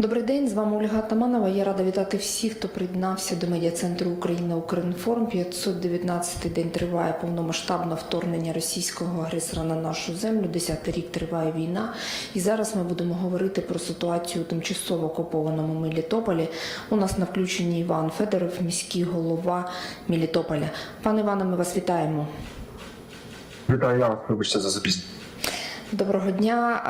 Добрий день, з вами Ольга Таманова. Я рада вітати всіх, хто приєднався до медіа-центру Україна Укрінформ. 519-й день триває повномасштабне вторгнення російського агресора на нашу землю. Десятий рік триває війна. І зараз ми будемо говорити про ситуацію у тимчасово окупованому Мелітополі. У нас на включенні Іван Федоров, міський голова Мелітополя. Пане Іване, ми вас вітаємо. Вітаю я, вибачте за запізнення. Доброго дня,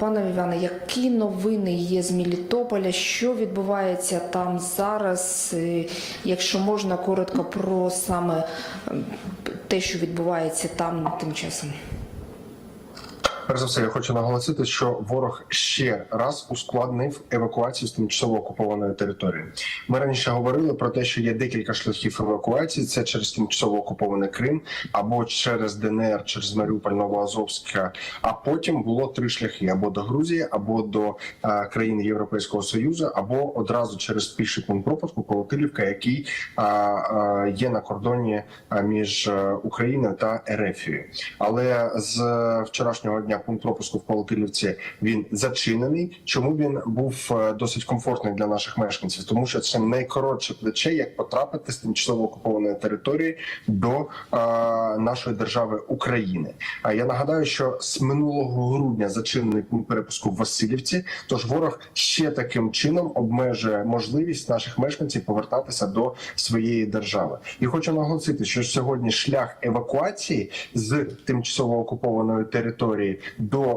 пане Іване. Які новини є з Мілітополя? Що відбувається там зараз? Якщо можна коротко про саме ем, те, що відбувається там тим часом. Перш за все, я хочу наголосити, що ворог ще раз ускладнив евакуацію з тимчасово окупованої території. Ми раніше говорили про те, що є декілька шляхів евакуації: це через тимчасово окупований Крим, або через ДНР, через Маріуполь, Новоазовська. А потім було три шляхи: або до Грузії, або до е, країн Європейського Союзу, або одразу через піший пункт пропуску Колотилівка, який е, е, є на кордоні між Україною та Ерефією. Але з вчорашнього дня пункт пропуску в Колотилівці він зачинений. Чому він був е, досить комфортний для наших мешканців? Тому що це найкоротше плече, як потрапити з тимчасово окупованої території до е, нашої держави України. А я нагадаю, що з минулого грудня зачинений пункт перепуску в Васильівці. Тож ворог ще таким чином обмежує можливість наших мешканців повертатися до своєї держави. І хочу наголосити, що сьогодні шлях евакуації з тимчасово окупованої території до е,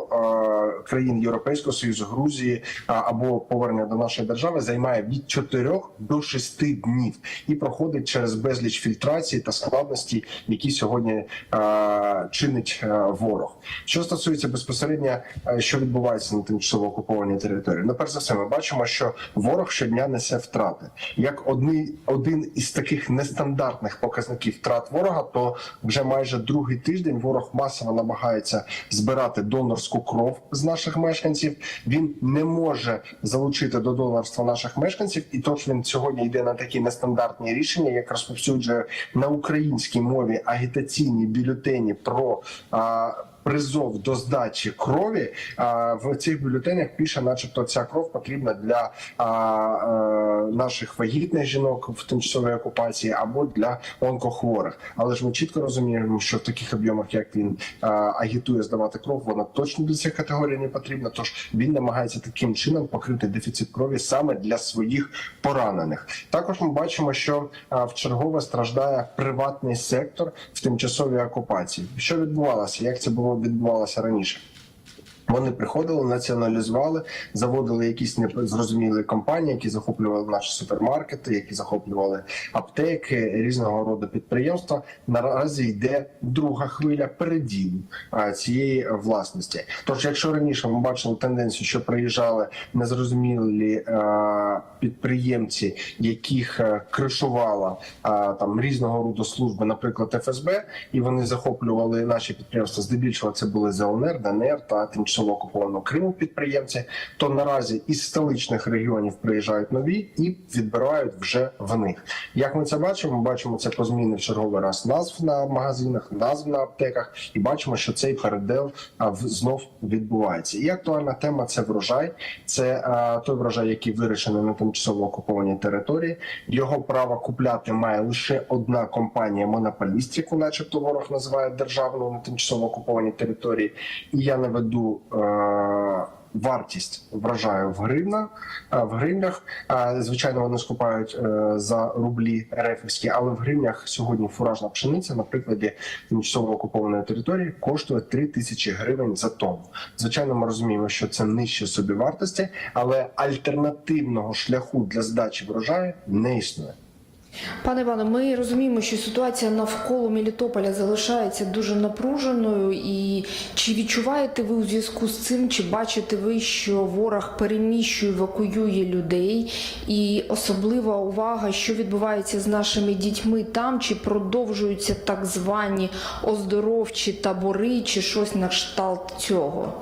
країн Європейського союзу, Грузії або повернення до нашої держави займає від 4 до 6 днів і проходить через безліч фільтрацій та складностей, які сьогодні чинить ворог. Що стосується безпосередньо, що відбувається на тимчасово окупованій території, ну перш за все, ми бачимо, що ворог щодня несе втрати. Як одні, один із таких нестандартних показників втрат ворога, то вже майже другий тиждень ворог масово намагається збирати донорську кров з наших мешканців. Він не може залучити до донорства наших мешканців, і тож він сьогодні йде на такі нестандартні рішення, як розповсюджує на українській мові агітаційні бюлетені про. А, Призов до здачі крові в цих бюлетенях пише, начебто, ця кров потрібна для наших вагітних жінок в тимчасовій окупації або для онкохворих. Але ж ми чітко розуміємо, що в таких об'ємах, як він агітує здавати кров, вона точно для цих категорій не потрібна. Тож він намагається таким чином покрити дефіцит крові саме для своїх поранених. Також ми бачимо, що в чергове страждає приватний сектор в тимчасовій окупації. Що відбувалося? Як це було відбувалося раніше? Вони приходили, націоналізували, заводили якісь незрозумілі компанії, які захоплювали наші супермаркети, які захоплювали аптеки, різного роду підприємства. Наразі йде друга хвиля переділу цієї власності. Тож, якщо раніше ми бачили тенденцію, що приїжджали незрозумілі підприємці, яких кришувала там різного роду служби, наприклад, ФСБ, і вони захоплювали наші підприємства. Здебільшого це були ЗЛНР, ДНР та тимчасово окупованого Криму підприємці. То наразі із столичних регіонів приїжджають нові і відбирають вже в них. Як ми це бачимо? Бачимо це по зміни в черговий раз назв на магазинах, назв на аптеках, і бачимо, що цей передел знов відбувається. І актуальна тема це врожай. Це а, той врожай, який вирішений на тимчасово окупованій території. Його право купляти має лише одна компанія монополіст, яку, начебто, ворог називає державною на тимчасово окупованій території. І я наведу. Е- Вартість врожаю в гривнах в гривнях. Е, Звичайно, вони скупають е, за рублі рефівські, але в гривнях сьогодні фуражна пшениця на прикладі тимчасово окупованої території коштує 3 тисячі гривень за тонну. Звичайно, ми розуміємо, що це нижче собівартості, але альтернативного шляху для здачі врожаю не існує. Пане Іване, ми розуміємо, що ситуація навколо Мелітополя залишається дуже напруженою. І чи відчуваєте ви у зв'язку з цим, чи бачите ви, що ворог переміщує, евакуює людей? І особлива увага, що відбувається з нашими дітьми там, чи продовжуються так звані оздоровчі табори, чи щось на кшталт цього?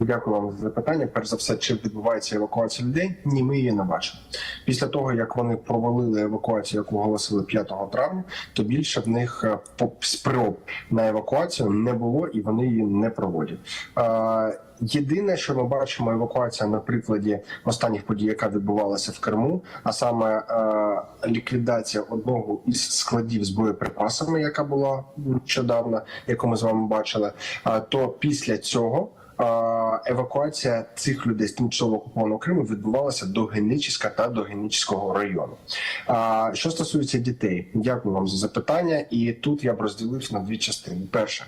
Дякую вам за запитання. Перш за все, чи відбувається евакуація людей? Ні, ми її не бачимо. Після того, як вони провалили евакуацію, яку оголосили 5 травня, то більше в них е, спроб на евакуацію не було і вони її не проводять. Е, Єдине, що ми бачимо, евакуація на прикладі останніх подій, яка відбувалася в Криму, а саме е, ліквідація одного із складів з боєприпасами, яка була нещодавно, яку ми з вами бачили. е, то після цього евакуація цих людей з тимчасово окупованого Криму відбувалася до Генічіська та до Генічського району. Що стосується дітей, дякую вам за запитання. І тут я б розділив на дві частини. Перше,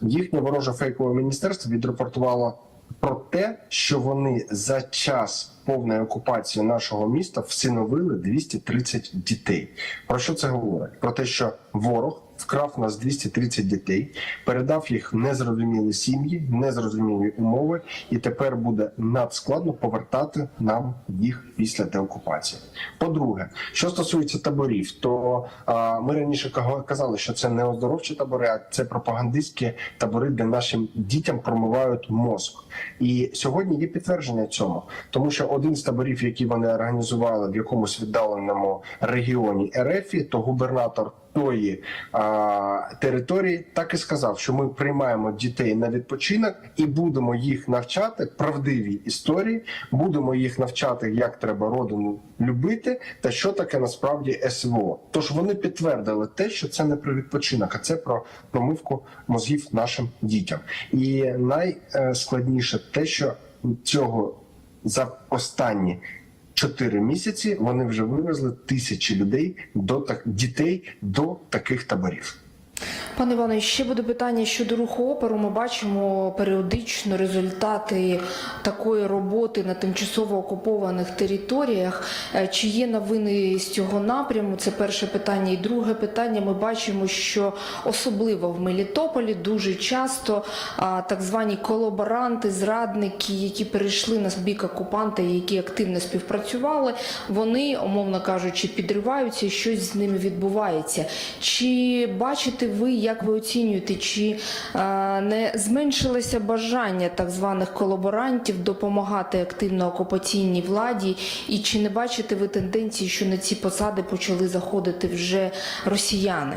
їхнє вороже фейкове міністерство відрапортувало про те, що вони за час повної окупації нашого міста всиновили 230 дітей. Про що це говорить? Про те, що ворог вкрав у нас 230 дітей, передав їх в незрозумілі сім'ї, незрозумілі умови, і тепер буде надскладно повертати нам їх після деокупації. По-друге, що стосується таборів, то а, ми раніше казали, що це не оздоровчі табори, а це пропагандистські табори, де нашим дітям промивають мозок. І сьогодні є підтвердження цьому, тому що один з таборів, які вони організували в якомусь віддаленому регіоні РФ, то губернатор тої а, території так і сказав, що ми приймаємо дітей на відпочинок і будемо їх навчати правдивій історії, будемо їх навчати, як треба родину любити, та що таке насправді СВО. Тож вони підтвердили те, що це не про відпочинок, а це про промивку мозгів нашим дітям. І найскладніше те, що цього за останні. Чотири місяці вони вже вивезли тисячі людей до так дітей до таких таборів. Пане Іване, ще буде питання щодо руху оперу. Ми бачимо періодично результати такої роботи на тимчасово окупованих територіях. Е, Чи є новини з цього напряму? Це перше питання. І друге питання. Ми бачимо, що особливо в Мелітополі дуже часто так звані колаборанти, зрадники, які перейшли на бік окупанта, які активно співпрацювали, вони, умовно кажучи, підриваються, і щось з ними відбувається. Чи бачите ви, як ви оцінюєте, чи а, не зменшилося бажання так званих колаборантів допомагати активно окупаційній владі? І чи не бачите ви тенденції, що на ці посади почали заходити вже росіяни?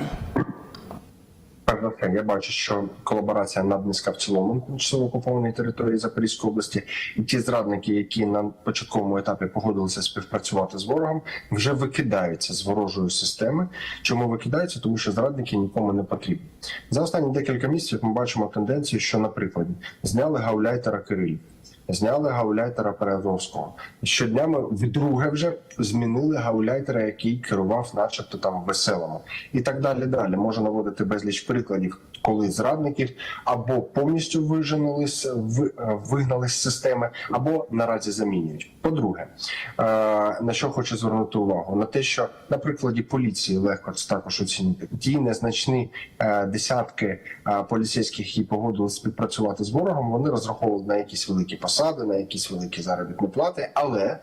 Все, я бачу, що колаборація наднизька в цілому тимчасово окупованій території Запорізької області, і ті зрадники, які на початковому етапі погодилися співпрацювати з ворогом, вже викидаються з ворожої системи. Чому викидаються? Тому що зрадники нікому не потрібні. За останні декілька місяців ми бачимо тенденцію, що, наприклад, зняли гауляйтера Кирилів. Зняли гауляйтера Перезовського. Щодня ми вдруге вже змінили гауляйтера, який керував, начебто там веселому, і так далі. Далі можна наводити безліч прикладів, коли зрадників або повністю виженули з е, вигнали з системи, або наразі замінюють. По-друге, е, на що хочу звернути увагу? На те, що на прикладі поліції легко це також оцінити. Ті незначні е, десятки поліцейських, які погодилися співпрацювати з ворогом, вони розраховували на якісь великі посади, на якісь великі заробітні плати. Але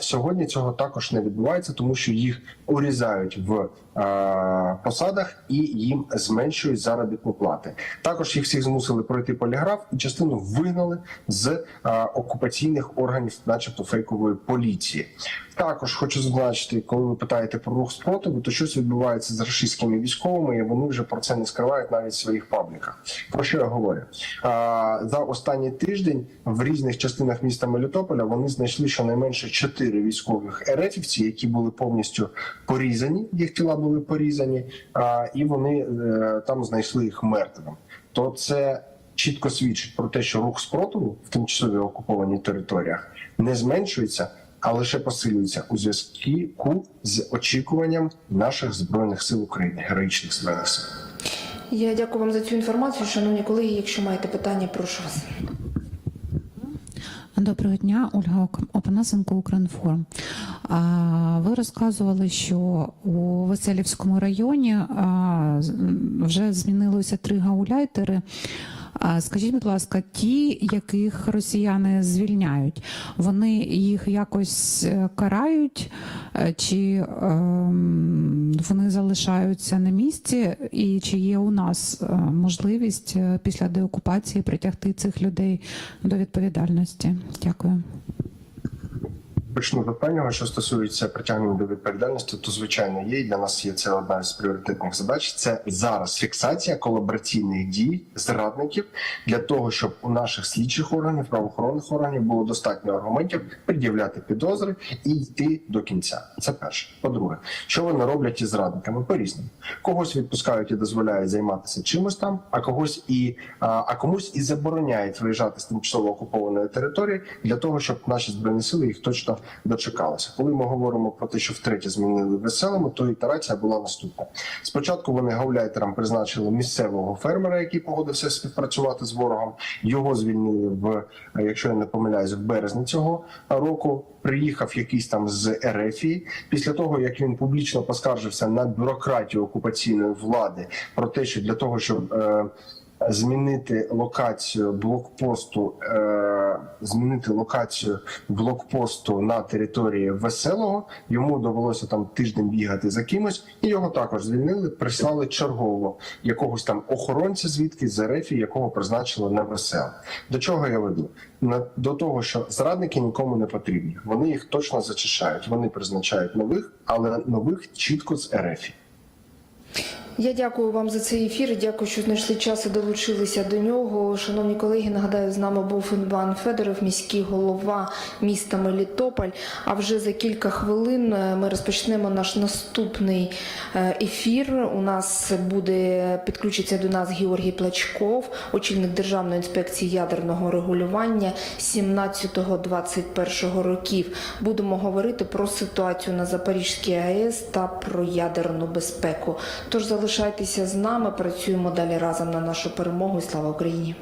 сьогодні цього також не відбувається, тому що їх урізають в е, посадах і їм зменшують заробітні плати. Також їх всіх змусили пройти поліграф і частину вигнали з е, окупаційних органів, начебто фейкової поліції. Також хочу зазначити, коли ви питаєте про рух спротиву, то щось відбувається з російськими військовими, і вони вже про це не скривають навіть в своїх пабліках. Про що я говорю? А, за останній тиждень в різних частинах міста Мелітополя вони знайшли щонайменше чотири військових ерефівці, які були повністю порізані, їх тіла були порізані, а, і вони е, там знайшли їх мертвим. То це чітко свідчить про те, що рух спротиву в тимчасово окупованій територіях не зменшується, а лише посилюється у зв'язку з очікуванням наших збройних сил України, героїчних збройних сил. Я дякую вам за цю інформацію, шановні колеги. Якщо маєте питання, прошу вас. Доброго дня, Ольга Опанасенко, Укрінформ. Ви розказували, що у Веселівському районі вже змінилося три гауляйтери. Скажіть, будь ласка, ті, яких росіяни звільняють, вони їх якось е, карають, е, чи ем, вони залишаються на місці, і чи є у нас е, можливість після деокупації притягти цих людей до відповідальності? Дякую. Почну до певного, що стосується притягнення до відповідальності, то звичайно є. І для нас є це одна з пріоритетних задач. Це зараз фіксація колабораційних дій зрадників для того, щоб у наших слідчих органів, правоохоронних органів було достатньо аргументів пред'являти підозри і йти до кінця. Це перше. По-друге, що вони роблять із зрадниками? По різному когось відпускають і дозволяють займатися чимось там, а когось і а, комусь і забороняють виїжджати з тимчасово окупованої території для того, щоб наші збройні сили їх точно дочекалися. Коли ми говоримо про те, що втретє змінили веселими, то ітерація була наступна. Спочатку вони гауляйтерам призначили місцевого фермера, який погодився співпрацювати з ворогом. Його звільнили в, якщо я не помиляюсь, в березні цього року. Приїхав якийсь там з Ерефії. Після того як він публічно поскаржився на бюрократію окупаційної влади про те, що для того, щоб е, змінити локацію блокпосту, е, змінити локацію блокпосту на території веселого. Йому довелося там тиждень бігати за кимось, і його також звільнили. Прислали чергово якогось там охоронця, звідки з РФ, якого призначили на весело. До чого я веду? До того, що зрадники нікому не потрібні. Вони їх точно зачищають. Вони призначають нових, але нових чітко з РФ. Я дякую вам за цей ефір. Дякую, що знайшли час і долучилися до нього. Шановні колеги, нагадаю, з нами був Іван Федоров, міський голова міста Мелітополь. А вже за кілька хвилин е, ми розпочнемо наш наступний е, ефір. У нас буде підключиться до нас Георгій Плачков, очільник Державної інспекції ядерного регулювання 17-21 років. Будемо говорити про ситуацію на Запорізькій АЕС та про ядерну безпеку. Тож залишайтеся з нами, працюємо далі разом на нашу перемогу. Слава Україні!